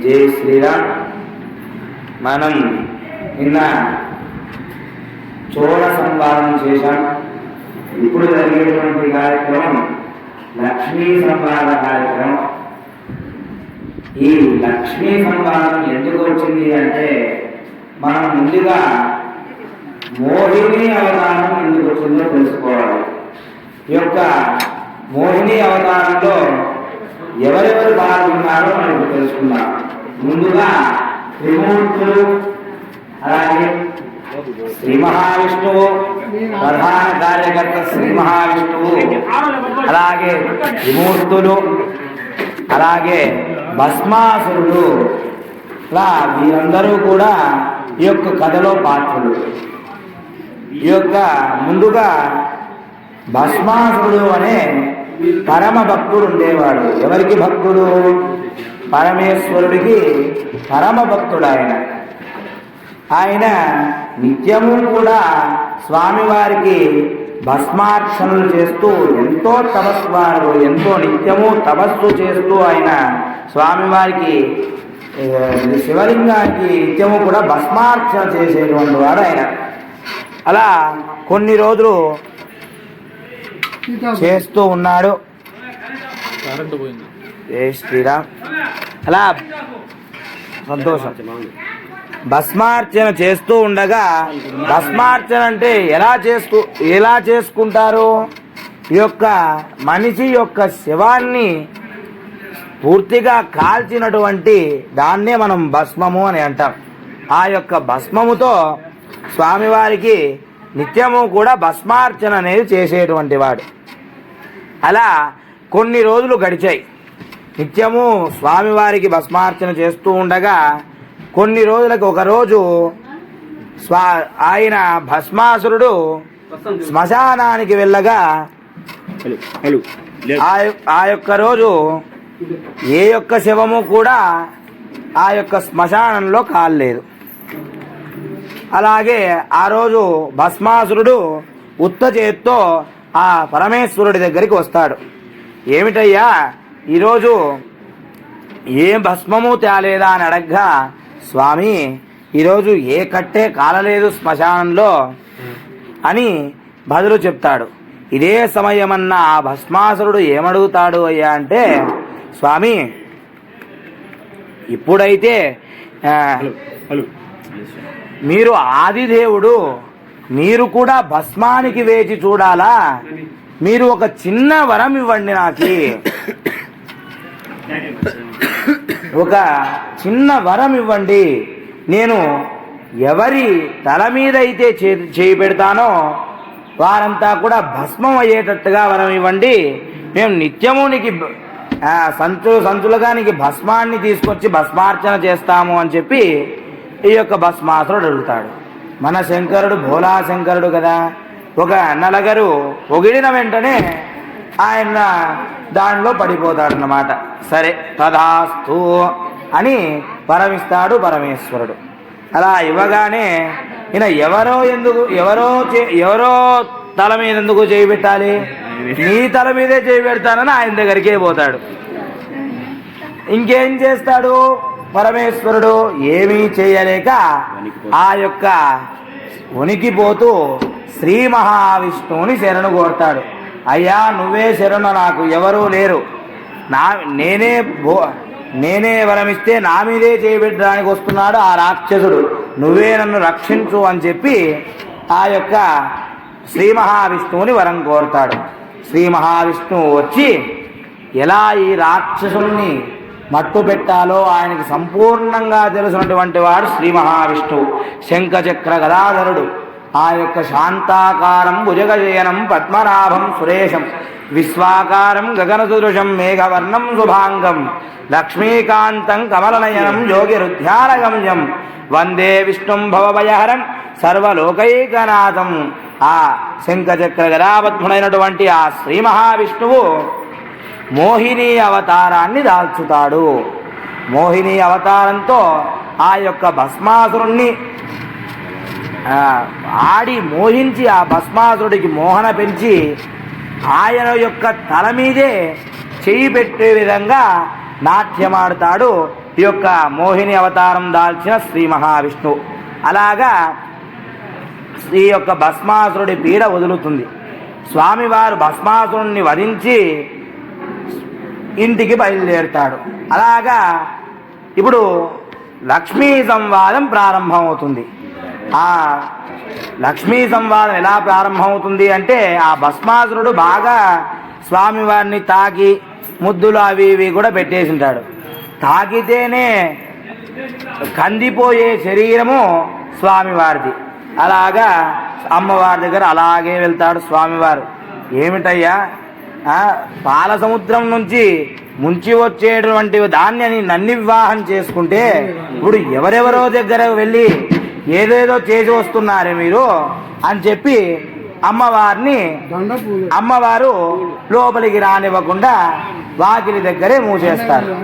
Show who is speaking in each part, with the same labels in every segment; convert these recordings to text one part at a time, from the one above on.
Speaker 1: జై శ్రీరామ్. మనం నిన్న చోళ సంవాదం చేశాం. ఇప్పుడు జరిగేటువంటి కార్యక్రమం లక్ష్మీ సంవాద కార్యక్రమం. ఈ లక్ష్మీ సంవాదం ఎందుకు వచ్చింది అంటే మనం ముందుగా మోహిని అవతారం ఎందుకు వచ్చిందో తెలుసుకోవాలి. ఈ యొక్క మోహిని అవతారంలో ఎవరెవరు పాల్గొన్నారో మనకు తెలుసుకున్నాం ముందుగా త్రిమూర్తులు అలాగే శ్రీ మహావిష్ణువు ప్రధాన కార్యకర్త శ్రీ మహావిష్ణువు అలాగే త్రిమూర్తులు అలాగే భస్మాసురుడు ఇలా వీరందరూ కూడా ఈ యొక్క కథలో పాత్రలు. ఈ యొక్క ముందుగా భస్మాసురుడు అనే పరమ భక్తుడు ఉండేవాడు. ఎవరికి భక్తుడు? పరమేశ్వరుడికి పరమ భక్తుడు ఆయన ఆయన నిత్యము కూడా స్వామివారికి భస్మార్చనలు చేస్తూ ఎంతో తపస్వారు ఎంతో నిత్యము తపస్సు చేస్తూ ఆయన స్వామివారికి శివలింగానికి నిత్యము కూడా భస్మార్చన చేసేటువంటి వాడు ఆయన. అలా కొన్ని రోజులు చేస్తూ ఉన్నాడు. శ్రీరామ్. అలా సంతోషం. భస్మార్చన చేస్తూ ఉండగా భస్మార్చన అంటే ఎలా చేస్తూ ఎలా చేసుకుంటారు? ఈ యొక్క మనిషి యొక్క శవాన్ని పూర్తిగా కాల్చినటువంటి దాన్నే మనం భస్మము అని అంటాం. ఆ యొక్క భస్మముతో స్వామివారికి నిత్యము కూడా భస్మార్చన అనేది చేసేటువంటి వాడు. అలా కొన్ని రోజులు గడిచాయి. నిత్యము స్వామివారికి భస్మార్చన చేస్తూ ఉండగా కొన్ని రోజులకు ఒకరోజు స్వా ఆయన భస్మాసురుడు శ్మశానానికి వెళ్ళగా ఆ యొక్క రోజు ఏ యొక్క శవము కూడా ఆ యొక్క శ్మశానంలో కాలేదు అలాగే ఆ రోజు భస్మాసురుడు ఉత్త చేత్తో ఆ పరమేశ్వరుడి దగ్గరికి వస్తాడు. ఏమిటయ్యా? ఈరోజు ఏ భస్మము తేలేదా అని అడగ్గా స్వామి ఈరోజు ఏ కట్టే కాలలేదు శ్మశానంలో అని బదులు చెప్తాడు. ఇదే సమయమన్న ఆ భస్మాసురుడు ఏమడుగుతాడు అయ్యా అంటే స్వామి ఇప్పుడైతే మీరు ఆదిదేవుడు మీరు కూడా భస్మానికి వేచి చూడాలా? మీరు ఒక చిన్న వరం ఇవ్వండి నాకు. ఒక చిన్న వరం ఇవ్వండి. నేను ఎవరి తల మీద అయితే చే- చేయి పెడతానో వారంతా కూడా భస్మం అయ్యేటట్టుగా వరం ఇవ్వండి. మేము నిత్యము నీకు బ- సంచు సంచులుగా నీకు భస్మాన్ని తీసుకొచ్చి భస్మార్చన చేస్తాము అని చెప్పి ఈ యొక్క భస్మాసురుడు అడుగుతాడు. మన శంకరుడు భోలా శంకరుడు కదా. ఒక నలగరు పొగిడిన వెంటనే ఆయన దానిలో పడిపోతాడు అన్నమాట సరే తదాస్తు అని పరమిస్తాడు పరమేశ్వరుడు. అలా ఇవ్వగానే ఈయన ఎవరో ఎందుకు ఎవరో చే- ఎవరో తల మీద ఎందుకు చేయి పెట్టాలి? నీ తల మీదే చేయి పెడతానని ఆయన దగ్గరికే పోతాడు. ఇంకేం చేస్తాడు పరమేశ్వరుడు? ఏమీ చేయలేక ఆ యొక్క ఉనికిపోతూ శ్రీ మహావిష్ణువుని శరణు కోరుతాడు. అయ్యా నువ్వే శరణు నాకు ఎవరూ లేరు. నా నేనే భో నేనే వరమిస్తే నా మీదే చేయబెట్టడానికి వస్తున్నాడు ఆ రాక్షసుడు. నువ్వే నన్ను రక్షించు అని చెప్పి ఆ యొక్క శ్రీ మహావిష్ణువుని వరం కోరుతాడు. శ్రీ మహావిష్ణువు వచ్చి ఎలా ఈ రాక్షసుల్ని మట్టు పెట్టాలో ఆయనకి సంపూర్ణంగా తెలిసినటువంటి వాడు శ్రీ మహావిష్ణువు. శంఖచక్ర గదాధరుడు. ఆ యొక్క శాంతాకారం భుజగజయనం పద్మనాభం సురేశం విశ్వాకారం గగనసుదృశం మేఘవర్ణం శుభాంగం లక్ష్మీకాంతం కమలనయనం యోగిరుధ్యానగమ్యం వందే విష్ణుం భవభయహరం సర్వలోకైకనాథం. ఆ శంఖచక్ర గదాపద్ముడైనటువంటి ఆ శ్రీ మహావిష్ణువు మోహిని అవతారాన్ని దాల్చుతాడు. మోహిని అవతారంతో ఆ యొక్క భస్మాసురుణ్ణి ఆడి మోహించి ఆ భస్మాసురుడికి మోహన పెంచి ఆయన యొక్క తల మీదే చేయి పెట్టే విధంగా నాట్యమాడతాడు ఈ యొక్క మోహిని అవతారం దాల్చిన శ్రీ మహావిష్ణువు అలాగా ఈ యొక్క భస్మాసురుడి పీడ వదులుతుంది. స్వామివారు భస్మాసురుణ్ణి వధించి ఇంటికి బయలుదేరుతాడు. అలాగా ఇప్పుడు లక్ష్మీ సంవాదం ప్రారంభమవుతుంది. ఆ లక్ష్మీ సంవాదం ఎలా ప్రారంభమవుతుంది అంటే ఆ భస్మాసురుడు బాగా స్వామివారిని తాకి ముద్దులు అవి ఇవి కూడా పెట్టేసి ఉంటాడు తాకితేనే కందిపోయే శరీరము స్వామివారిది. అలాగా అమ్మవారి దగ్గర అలాగే వెళ్తాడు స్వామివారు. ఏమిటయ్యా? పాల సముద్రం నుంచి ముంచి వచ్చేటువంటి దాన్ని నన్ను వివాహం చేసుకుంటే ఇప్పుడు ఎవరెవరో దగ్గర వెళ్ళి ఏదేదో చేసి వస్తున్నారే మీరు అని చెప్పి అమ్మవారిని అమ్మవారు లోపలికి రానివ్వకుండా వాకిలి దగ్గరే మూసేస్తారు.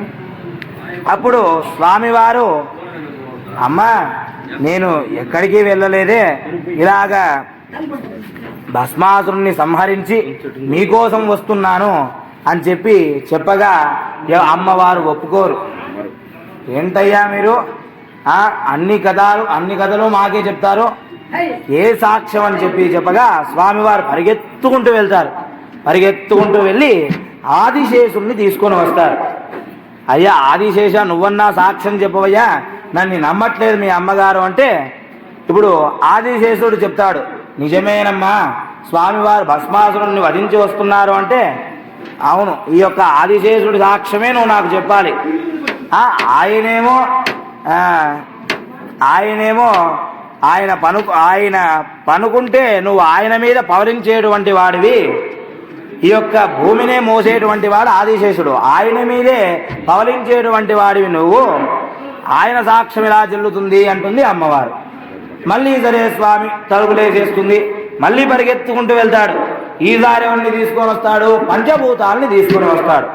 Speaker 1: అప్పుడు స్వామివారు అమ్మా నేను ఎక్కడికి వెళ్ళలేదే? ఇలాగా భస్మాసురుణ్ణి సంహరించి మీకోసం వస్తున్నాను అని చెప్పి చెప్పగా అమ్మవారు ఒప్పుకోరు. ఏంటయ్యా మీరు? అన్ని కథలు అన్ని కథలు మాకే చెప్తారు. ఏ సాక్ష్యం అని చెప్పి చెప్పగా స్వామివారు పరిగెత్తుకుంటూ వెళ్తారు. పరిగెత్తుకుంటూ వెళ్ళి ఆదిశేషుణ్ణి తీసుకొని వస్తారు. అయ్యా ఆదిశేష నువ్వన్నా సాక్ష్యం చెప్పవయ్యా. నన్ను నమ్మట్లేదు మీ అమ్మగారు అంటే ఇప్పుడు ఆదిశేషుడు చెప్తాడు నిజమేనమ్మా స్వామివారు భస్మాసురుణ్ణి వధించి వస్తున్నారు అంటే అవును ఈ యొక్క ఆదిశేషుడి సాక్ష్యమే నువ్వు నాకు చెప్పాలి. ఆయనేమో ఆయనేమో ఆయన పను ఆయన పనుకుంటే నువ్వు ఆయన మీద పవరించేటువంటి వాడివి. ఈ యొక్క భూమినే మోసేటువంటి వాడు ఆదిశేషుడు. ఆయన మీదే పవలించేటువంటి వాడివి నువ్వు. ఆయన సాక్ష్యం ఇలా చెల్లుతుంది అంటుంది అమ్మవారు. మళ్ళీ సరే స్వామి తలుపులేసేస్తుంది మళ్ళీ పరిగెత్తుకుంటూ వెళ్తాడు. ఈసారి తీసుకొని వస్తాడు. పంచభూతాలని తీసుకొని వస్తాడు.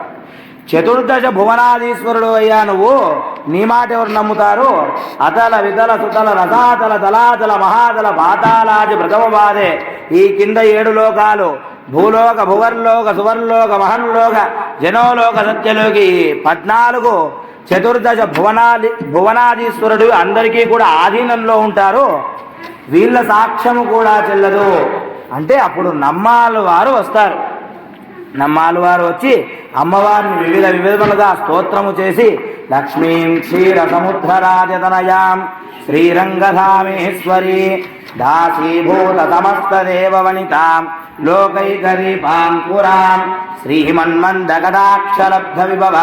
Speaker 1: చతుర్దశ భువనాధీశ్వరుడు అయ్యా నువ్వు. నీ మాట ఎవరు నమ్ముతారు? అతల వితల సుతల రథాతల తలాతల మహాతల పాతాలాది ప్రథమ బాధే ఈ కింద ఏడు లోకాలు భూలోక భువర్లోక సువర్లోక మహన్లోక జనోలోక సత్యలోకి పద్నాలుగు చతుర్దశ భువనాది భువనాధీశ్వరుడు అందరికీ కూడా ఆధీనంలో ఉంటారు. వీళ్ళ సాక్ష్యము కూడా చెల్లదు. అంటే అప్పుడు నమ్మాల వారు వస్తారు. నమ్మాలువారు వచ్చి అమ్మవారిని వివిధ వివిధములుగా స్తోత్రము చేసి లక్ష్మీం క్షీర సముద్రరాజతనయాం శ్రీరంగధామేశ్వరి దాసీభూత సమస్త దేవవనితాం లోకైకరీపాం శ్రీమన్మందగదాక్షరబ్ధ విభవ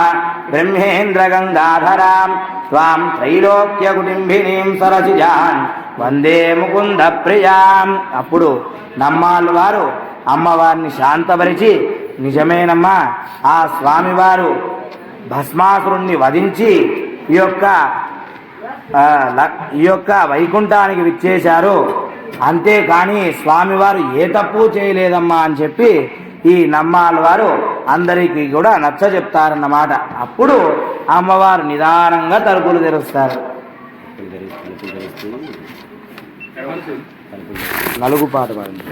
Speaker 1: బ్రహ్మేంద్ర గంగాధరాం త్వాం త్రైలోక్య కుటుంబినీం సరసిజాన్ వందే ముకుంద ప్రియాం అప్పుడు నమ్మాలు వారు అమ్మవారిని శాంతపరిచి నిజమేనమ్మా. ఆ స్వామివారు భస్మాసురుణ్ణి వధించి ఈ యొక్క ఈ యొక్క వైకుంఠానికి విచ్చేశారు. అంతేకాని స్వామివారు ఏ తప్పు చేయలేదమ్మా అని చెప్పి ఈ నమ్మాల వారు అందరికీ కూడా నచ్చ చెప్తారన్నమాట. అప్పుడు అమ్మవారు నిదానంగా తలుపులు తెరుస్తారు. నలుగు పాట పాడండి.